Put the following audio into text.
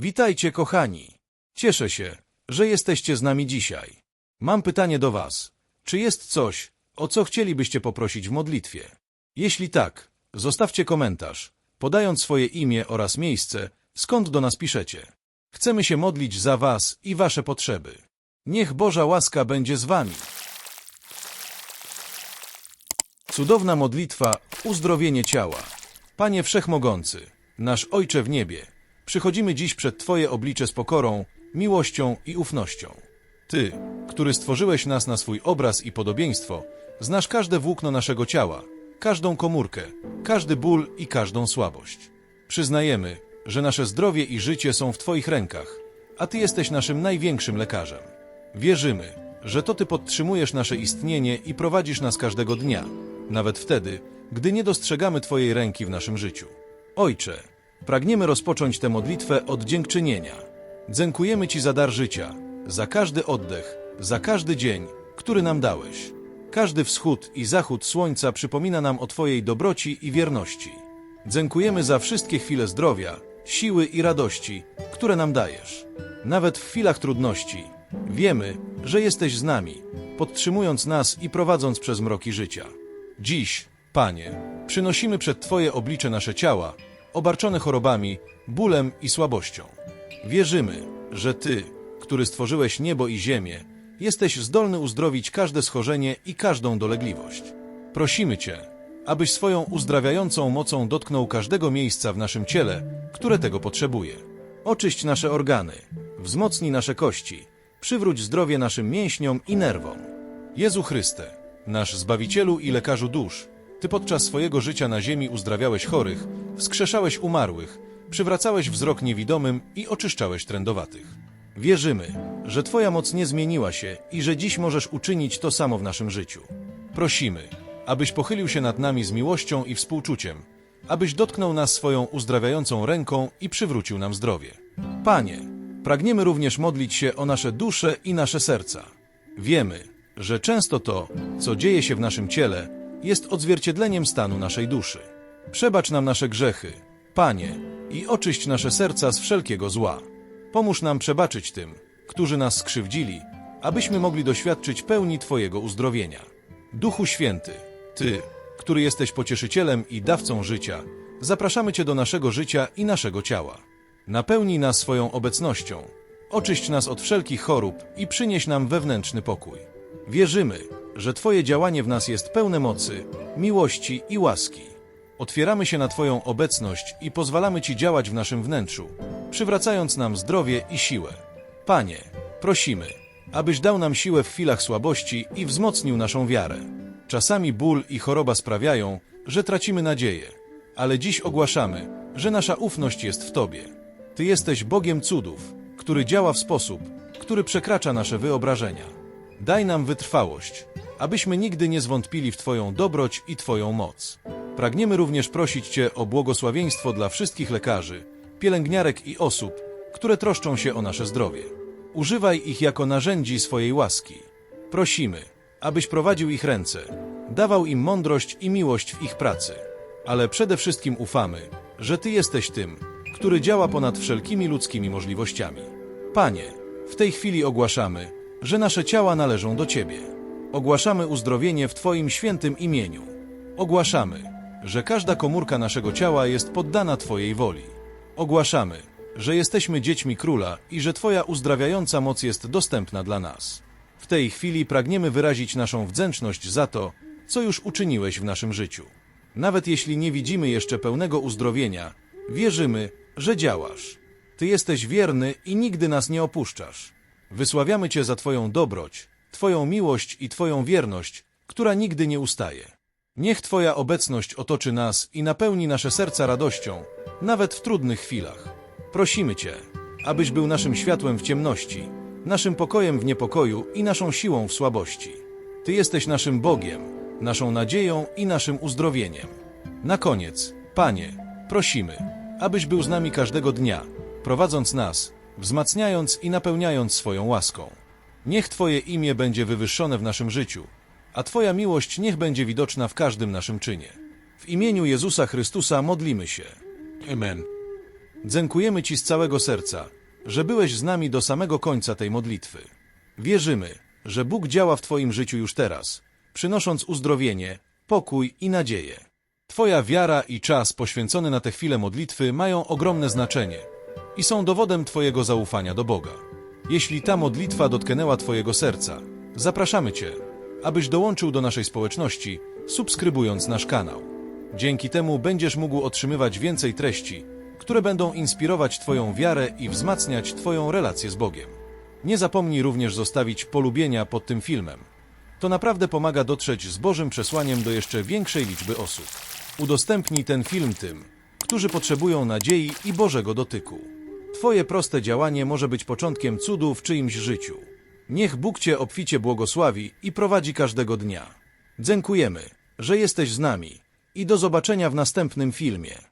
Witajcie, kochani. Cieszę się, że jesteście z nami dzisiaj. Mam pytanie do Was. Czy jest coś, o co chcielibyście poprosić w modlitwie? Jeśli tak, zostawcie komentarz, podając swoje imię oraz miejsce, skąd do nas piszecie. Chcemy się modlić za Was i Wasze potrzeby. Niech Boża łaska będzie z Wami. Cudowna modlitwa, uzdrowienie ciała. Panie Wszechmogący, nasz Ojcze w niebie, przychodzimy dziś przed Twoje oblicze z pokorą, miłością i ufnością. Ty, który stworzyłeś nas na swój obraz i podobieństwo, znasz każde włókno naszego ciała, każdą komórkę, każdy ból i każdą słabość. Przyznajemy, że nasze zdrowie i życie są w Twoich rękach, a Ty jesteś naszym największym lekarzem. Wierzymy, że to Ty podtrzymujesz nasze istnienie i prowadzisz nas każdego dnia, nawet wtedy, gdy nie dostrzegamy Twojej ręki w naszym życiu. Ojcze, pragniemy rozpocząć tę modlitwę od dziękczynienia. Dziękujemy Ci za dar życia, za każdy oddech, za każdy dzień, który nam dałeś. Każdy wschód i zachód słońca przypomina nam o Twojej dobroci i wierności. Dziękujemy za wszystkie chwile zdrowia, siły i radości, które nam dajesz. Nawet w chwilach trudności wiemy, że jesteś z nami, podtrzymując nas i prowadząc przez mroki życia. Dziś, Panie, przynosimy przed Twoje oblicze nasze ciała, obarczone chorobami, bólem i słabością. Wierzymy, że Ty, który stworzyłeś niebo i ziemię, jesteś zdolny uzdrowić każde schorzenie i każdą dolegliwość. Prosimy Cię, abyś swoją uzdrawiającą mocą dotknął każdego miejsca w naszym ciele, które tego potrzebuje. Oczyść nasze organy, wzmocnij nasze kości, przywróć zdrowie naszym mięśniom i nerwom. Jezu Chryste, nasz Zbawicielu i Lekarzu dusz, Ty podczas swojego życia na ziemi uzdrawiałeś chorych, wskrzeszałeś umarłych, przywracałeś wzrok niewidomym i oczyszczałeś trędowatych. Wierzymy, że Twoja moc nie zmieniła się i że dziś możesz uczynić to samo w naszym życiu. Prosimy, abyś pochylił się nad nami z miłością i współczuciem, abyś dotknął nas swoją uzdrawiającą ręką i przywrócił nam zdrowie. Panie, pragniemy również modlić się o nasze dusze i nasze serca. Wiemy, że często to, co dzieje się w naszym ciele, jest odzwierciedleniem stanu naszej duszy. Przebacz nam nasze grzechy, Panie, i oczyść nasze serca z wszelkiego zła. Pomóż nam przebaczyć tym, którzy nas skrzywdzili, abyśmy mogli doświadczyć pełni Twojego uzdrowienia. Duchu Święty, Ty, który jesteś pocieszycielem i dawcą życia, zapraszamy Cię do naszego życia i naszego ciała. Napełnij nas swoją obecnością, oczyść nas od wszelkich chorób i przynieś nam wewnętrzny pokój. Wierzymy, że Twoje działanie w nas jest pełne mocy, miłości i łaski. Otwieramy się na Twoją obecność i pozwalamy Ci działać w naszym wnętrzu, przywracając nam zdrowie i siłę. Panie, prosimy, abyś dał nam siłę w chwilach słabości i wzmocnił naszą wiarę. Czasami ból i choroba sprawiają, że tracimy nadzieję, ale dziś ogłaszamy, że nasza ufność jest w Tobie. Ty jesteś Bogiem cudów, który działa w sposób, który przekracza nasze wyobrażenia. Daj nam wytrwałość, abyśmy nigdy nie zwątpili w Twoją dobroć i Twoją moc. Pragniemy również prosić Cię o błogosławieństwo dla wszystkich lekarzy, pielęgniarek i osób, które troszczą się o nasze zdrowie. Używaj ich jako narzędzi swojej łaski. Prosimy, abyś prowadził ich ręce, dawał im mądrość i miłość w ich pracy. Ale przede wszystkim ufamy, że Ty jesteś tym, który działa ponad wszelkimi ludzkimi możliwościami. Panie, w tej chwili ogłaszamy, że nasze ciała należą do Ciebie. Ogłaszamy uzdrowienie w Twoim świętym imieniu. Ogłaszamy, że każda komórka naszego ciała jest poddana Twojej woli. Ogłaszamy, że jesteśmy dziećmi króla i że Twoja uzdrawiająca moc jest dostępna dla nas. W tej chwili pragniemy wyrazić naszą wdzięczność za to, co już uczyniłeś w naszym życiu. Nawet jeśli nie widzimy jeszcze pełnego uzdrowienia, wierzymy, że działasz. Ty jesteś wierny i nigdy nas nie opuszczasz. Wysławiamy Cię za Twoją dobroć, Twoją miłość i Twoją wierność, która nigdy nie ustaje. Niech Twoja obecność otoczy nas i napełni nasze serca radością, nawet w trudnych chwilach. Prosimy Cię, abyś był naszym światłem w ciemności, naszym pokojem w niepokoju i naszą siłą w słabości. Ty jesteś naszym Bogiem, naszą nadzieją i naszym uzdrowieniem. Na koniec, Panie, prosimy, abyś był z nami każdego dnia, prowadząc nas, wzmacniając i napełniając swoją łaską. Niech Twoje imię będzie wywyższone w naszym życiu, a Twoja miłość niech będzie widoczna w każdym naszym czynie. W imieniu Jezusa Chrystusa modlimy się. Amen. Dziękujemy Ci z całego serca, że byłeś z nami do samego końca tej modlitwy. Wierzymy, że Bóg działa w Twoim życiu już teraz, przynosząc uzdrowienie, pokój i nadzieję. Twoja wiara i czas poświęcony na te chwile modlitwy mają ogromne znaczenie i są dowodem Twojego zaufania do Boga. Jeśli ta modlitwa dotknęła Twojego serca, zapraszamy Cię, abyś dołączył do naszej społeczności, subskrybując nasz kanał. Dzięki temu będziesz mógł otrzymywać więcej treści, które będą inspirować Twoją wiarę i wzmacniać Twoją relację z Bogiem. Nie zapomnij również zostawić polubienia pod tym filmem. To naprawdę pomaga dotrzeć z Bożym przesłaniem do jeszcze większej liczby osób. Udostępnij ten film tym, którzy potrzebują nadziei i Bożego dotyku. Twoje proste działanie może być początkiem cudu w czyimś życiu. Niech Bóg Cię obficie błogosławi i prowadzi każdego dnia. Dziękujemy, że jesteś z nami i do zobaczenia w następnym filmie.